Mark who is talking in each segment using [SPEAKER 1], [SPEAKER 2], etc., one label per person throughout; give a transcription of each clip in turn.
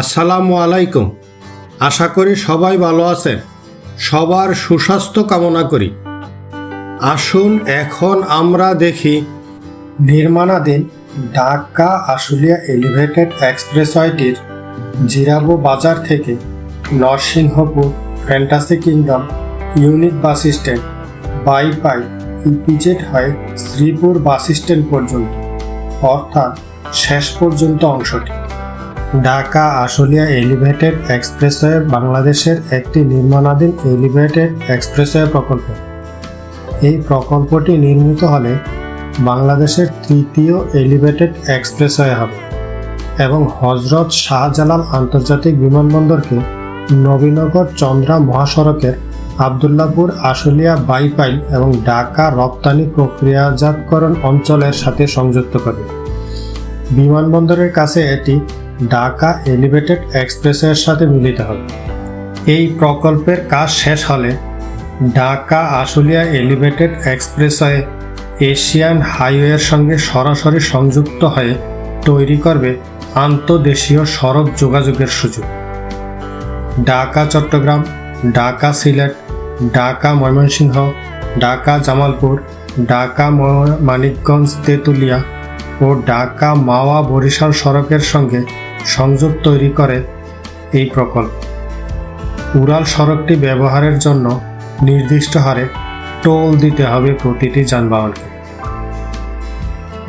[SPEAKER 1] আসসালামু আলাইকুম। আশা করি সবাই ভালো আছেন। সবার সুস্বাস্থ্য কামনা করি। আসুন এখন আমরা দেখি নির্মাণাধীন ঢাকা আশুলিয়া এলিভেটেড এক্সপ্রেসওয়েটির জিরাবো বাজার থেকে Narsinghpur fantasy kingdom unique bus stand Baipai EPZ হয়ে শ্রীপুর বাস স্ট্যান্ড পর্যন্ত। অর্থাৎ শেষ পর্যন্ত অংশটি। ঢাকা আশুলিয়া এলিভেটেড এক্সপ্রেসওয়ে বাংলাদেশের একটি নির্মাণাধীন এলিভেটেড এক্সপ্রেসওয়ে প্রকল্প। এই প্রকল্পটি নির্মিত হলে বাংলাদেশের তৃতীয় এলিভেটেড এক্সপ্রেসওয়ে হবে এবং হজরত শাহজালাল আন্তর্জাতিক বিমানবন্দরকে নবীনগর চন্দ্রা মহাসড়কের আবদুল্লাপুর আশুলিয়া বাইপাইল এবং ঢাকা রপ্তানি প্রক্রিয়াজাতকরণ অঞ্চলের সাথে সংযুক্ত করে বিমানবন্দরের কাছে এটি ঢাকা এলিভেটেড এক্সপ্রেসের সাথে মিলিত হবে। এই প্রকল্পের কাজ শেষ হলে Dhaka Ashulia elevated expressway Asian হাইওয়ের সঙ্গে সরাসরি সংযুক্ত হয়ে তৈরি করবে আন্তদেশীয় সড়ক যোগাযোগের সুযোগ। ঢাকা, চট্টগ্রাম, ঢাকা সিলেট, ঢাকা ময়মনসিংহ, ঢাকা জামালপুর, ঢাকা মানিকগঞ্জ, তেঁতুলিয়া ও ঢাকা মাওয়া বরিশাল সড়কের সঙ্গে সংযোগ তৈরি করে এই প্রকল্প। উড়াল সড়কটি ব্যবহারের জন্য নির্দিষ্ট হারে টোল দিতে হবে প্রতিটি যানবাহনকে।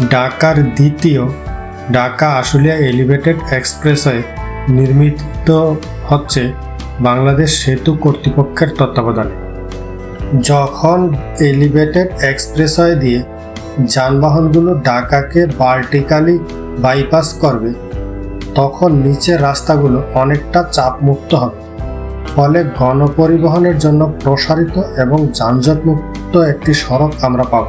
[SPEAKER 1] ঢাকার দ্বিতীয় ঢাকা আশুলিয়া এলিভেটেড এক্সপ্রেসওয়ে নির্মিত হচ্ছে বাংলাদেশ সেতু কর্তৃপক্ষের তত্ত্বাবধানে। যখন এলিভেটেড এক্সপ্রেসওয়ে দিয়ে যানবাহনগুলো ঢাকাকে ভার্টিক্যালি বাইপাস করবে তখন নিচের রাস্তাগুলো অনেকটা চাপমুক্ত হবে। ফলে গণপরিবহনের জন্য প্রসারিত এবং যানজটমুক্ত একটি সড়ক আমরা পাব।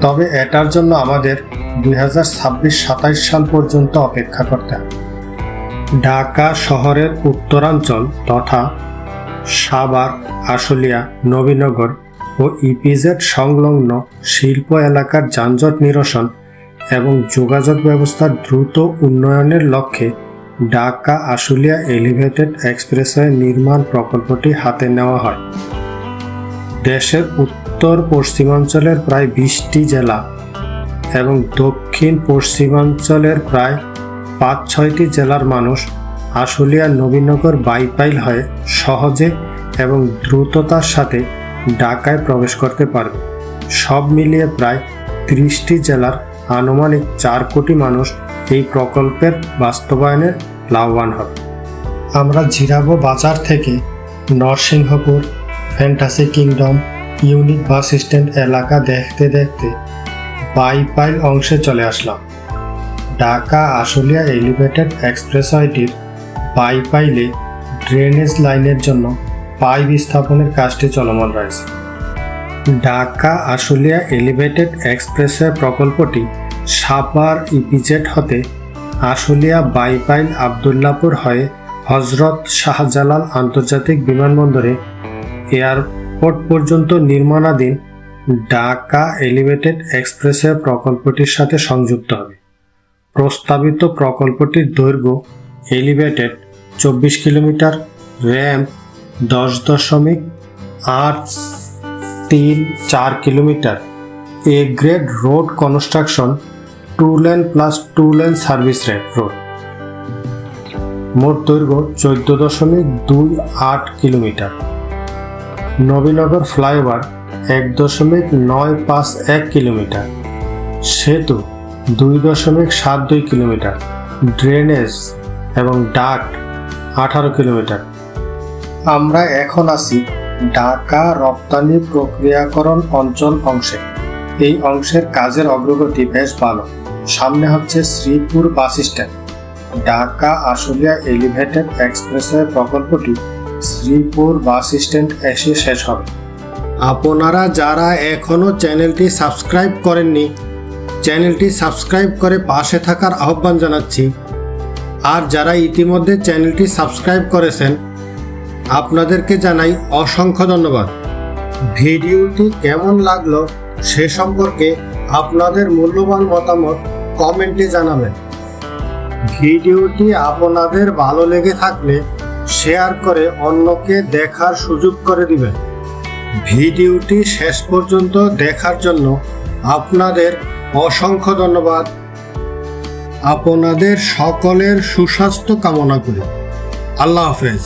[SPEAKER 1] তবে এটার জন্য আমাদের দুই হাজার ছাব্বিশ সাতাইশ সাল পর্যন্ত অপেক্ষা করতে হবে। ঢাকা শহরের উত্তরাঞ্চল তথা সাভার, আশুলিয়া, নবীনগর ও ইপিজেড সংলগ্ন শিল্প এলাকার যানজট নিরসন এবং যোগাযোগ ব্যবস্থার দ্রুত উন্নয়নের লক্ষ্যে ঢাকা আশুলিয়া এলিভেটেড এক্সপ্রেসওয়ে নির্মাণ প্রকল্পটি হাতে নেওয়া হয়। দেশের উত্তর পশ্চিমাঞ্চলের প্রায় বিশটি জেলা এবং দক্ষিণ পশ্চিমাঞ্চলের প্রায় পাঁচ ছয়টি জেলার মানুষ আশুলিয়া নবীনগর বাইপাইল হয়ে সহজে এবং দ্রুততার সাথে ঢাকায় প্রবেশ করতে পারবে। সব মিলিয়ে প্রায় ত্রিশটি জেলার আনুমানিক চার কোটি মানুষ এই প্রকল্পের বাস্তবায়নে লাভবান হবে। আমরা জিরাবো বাজার থেকে Narsinghapur, Fantasy Kingdom, Unique bus stand এলাকা দেখতে দেখতে বাইপাইল অংশে চলে আসলাম। ঢাকা আশুলিয়া এলিভেটেড এক্সপ্রেসওয়েটির বাইপাইলে ড্রেনেজ লাইনের জন্য পাইপ স্থাপনের কাজটি চলমান রয়েছে। ঢাকা আশুলিয়া এলিভেটেড এক্সপ্রেসওয়ে প্রকল্পটি সাপার ইপিজেট হতে আশুলিয়া বাইপাইল আবদুল্লাপুর হয়ে হজরত শাহজালাল আন্তর্জাতিক বিমানবন্দরে এয়ারপোর্ট পর্যন্ত নির্মাণাধীন ঢাকা এলিভেটেড এক্সপ্রেসওয়ে প্রকল্পটির সাথে সংযুক্ত হবে। প্রস্তাবিত প্রকল্পটির দৈর্ঘ্য এলিভেটেড চব্বিশ কিলোমিটার, র্যাম্প দশ দশমিক আট তিন চার kilometre. A grade road construction two lane plus two lane service road. মোট দৈর্ঘ্য চোদ্দ দশমিক দুই আট কিলোমিটার। নবীনগর ফ্লাইওভার এক দশমিক নয় পাঁচ এক কিলোমিটার। সেতু দুই দশমিক সাত দুই কিলোমিটার। ড্রেনেজ এবং ডাক্ট আঠারো কিলোমিটার। আমরা এখন আছি ঢাকা রপ্তানি প্রক্রিয়াকরণ অঞ্চল অংশে। এই অংশের কাজের অগ্রগতি বেশ ভালো। সামনে হচ্ছে Sreepur bus stand. Dhaka Ashulia elevated expressway প্রকল্পটি শ্রীপুর বাস স্ট্যান্ড এসে শেষ হবে। আপনারা যারা এখনও চ্যানেলটি সাবস্ক্রাইব করেননি, চ্যানেলটি সাবস্ক্রাইব করে পাশে থাকার আহ্বান জানাচ্ছি। আর যারা ইতিমধ্যে চ্যানেলটি সাবস্ক্রাইব করেছেন আপনাদেরকে জানাই অসংখ্য ধন্যবাদ। ভিডিওটি কেমন লাগল সে সম্পর্কে আপনাদের মূল্যবান মতামত কমেন্টে জানাবেন। ভিডিওটি আপনাদের ভালো লেগে থাকলে শেয়ার করে অন্যকে দেখার সুযোগ করে দিবেন। ভিডিওটি শেষ পর্যন্ত দেখার জন্য আপনাদের অসংখ্য ধন্যবাদ। আপনাদের সকলের সুস্বাস্থ্য কামনা করি। আল্লাহ হাফেজ।